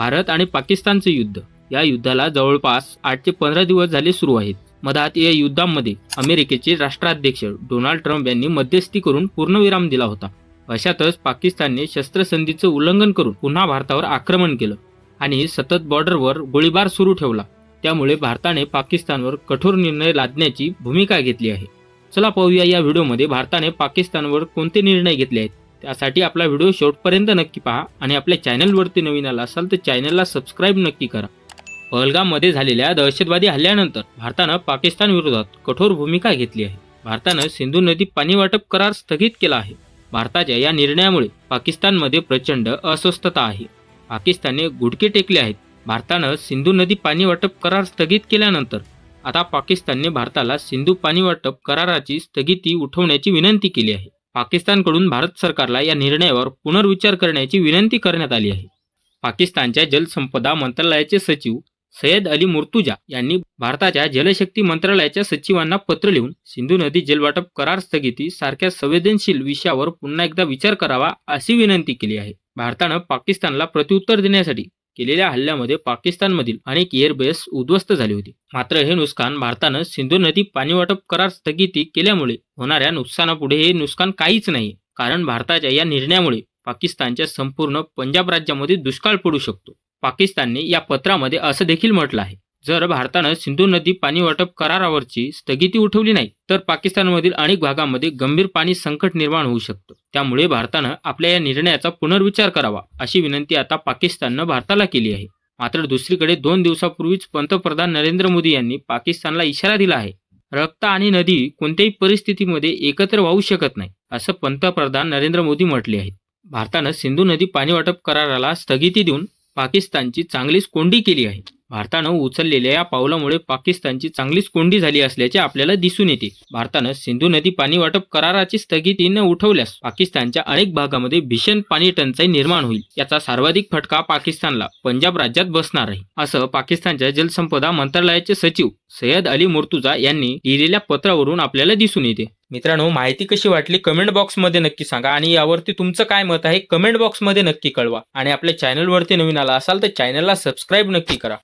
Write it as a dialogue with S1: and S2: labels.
S1: भारत आणि पाकिस्तानचे युद्ध. या युद्धाला जवळपास आठ ते पंधरा दिवस झाले सुरू आहेत. मधात या युद्धामध्ये अमेरिकेचे राष्ट्राध्यक्ष डोनाल्ड ट्रम्प यांनी मध्यस्थी करून पूर्णविराम दिला होता. अशातच पाकिस्तानने शस्त्रसंधीचं उल्लंघन करून पुन्हा भारतावर आक्रमण केलं आणि सतत बॉर्डरवर गोळीबार सुरू ठेवला. त्यामुळे भारताने पाकिस्तानवर कठोर निर्णय लादण्याची भूमिका घेतली आहे. चला पाहूया या व्हिडिओमध्ये भारताने पाकिस्तानवर कोणते निर्णय घेतले आहेत. त्यासाठी आपला व्हिडिओ शेवटपर्यंत नक्की पहा आणि आपल्या चॅनलवरती नवीन आला असाल तर चॅनलला सबस्क्राईब नक्की करा. पहलगाममध्ये झालेल्या दहशतवादी हल्ल्यानंतर भारतानं पाकिस्तान विरोधात कठोर भूमिका घेतली आहे. भारतानं सिंधू नदी पाणी वाटप करार स्थगित केला आहे. भारताच्या या निर्णयामुळे पाकिस्तानमध्ये प्रचंड अस्वस्थता आहे. पाकिस्तानने गुडके टेकले आहेत. भारतानं सिंधू नदी पाणी वाटप करार स्थगित केल्यानंतर आता पाकिस्तानने भारताला सिंधू पाणी वाटप कराराची स्थगिती उठवण्याची विनंती केली आहे. पाकिस्तानकडून भारत सरकारला या निर्णयावर पुनर्विचार करण्याची विनंती करण्यात आली आहे. पाकिस्तानच्या जलसंपदा मंत्रालयाचे सचिव सय्यद अली मुर्तुजा यांनी भारताच्या जलशक्ती मंत्रालयाच्या सचिवांना पत्र लिहून सिंधू नदी जलवाटप करार स्थगिती सारख्या संवेदनशील विषयावर पुन्हा एकदा विचार करावा अशी विनंती केली आहे. भारतानं पाकिस्तानला प्रत्युत्तर देण्यासाठी केलेल्या हल्ल्यामध्ये पाकिस्तानमधील अनेक एअरबेस उद्ध्वस्त झाली होती. मात्र हे नुकसान भारतानं सिंधू नदी पाणीवाटप करार स्थगिती केल्यामुळे होणाऱ्या नुकसानापुढे हे नुकसान काहीच नाही कारण भारताच्या या निर्णयामुळे पाकिस्तानच्या संपूर्ण पंजाब राज्यामध्ये दुष्काळ पडू शकतो. पाकिस्तानने या पत्रामध्ये असं देखील म्हटलं आहे. जर भारतानं सिंधू नदी पाणी वाटप करारावरची स्थगिती उठवली नाही तर पाकिस्तानमधील अनेक भागामध्ये गंभीर पाणी संकट निर्माण होऊ शकतं. त्यामुळे भारतानं आपल्या या निर्णयाचा पुनर्विचार करावा अशी विनंती आता पाकिस्ताननं भारताला केली आहे. मात्र दुसरीकडे दोन दिवसापूर्वीच पंतप्रधान नरेंद्र मोदी यांनी पाकिस्तानला इशारा दिला आहे रक्त आणि नदी कोणत्याही परिस्थितीमध्ये एकत्र वाहू शकत नाही असं पंतप्रधान नरेंद्र मोदी म्हटले आहेत. भारतानं सिंधू नदी पाणी वाटप कराराला स्थगिती देऊन पाकिस्तानची चांगलीच कोंडी केली आहे. भारतानं उचललेल्या या पावलामुळे पाकिस्तानची चांगलीच कोंडी झाली असल्याचे आपल्याला दिसून येते. भारतानं सिंधू नदी पाणी वाटप कराराची स्थगिती न उठवल्यास पाकिस्तानच्या अनेक भागामध्ये भीषण पाणी टंचाई निर्माण होईल. याचा सर्वाधिक फटका पाकिस्तानला पंजाब राज्यात बसणार आहे. असं पाकिस्तानच्या जलसंपदा मंत्रालयाचे सचिव सय्यद अली मुर्तुजा यांनी लिहिलेल्या पत्रावरून आपल्याला दिसून येते. मित्रांनो माहिती कशी वाटली कमेंट बॉक्समध्ये नक्की सांगा आणि यावरती तुमचं काय मत आहे कमेंट बॉक्समध्ये नक्की कळवा. आणि आपल्या चॅनलवरती नवीन आला असाल तर चॅनलला सबस्क्राईब नक्की करा.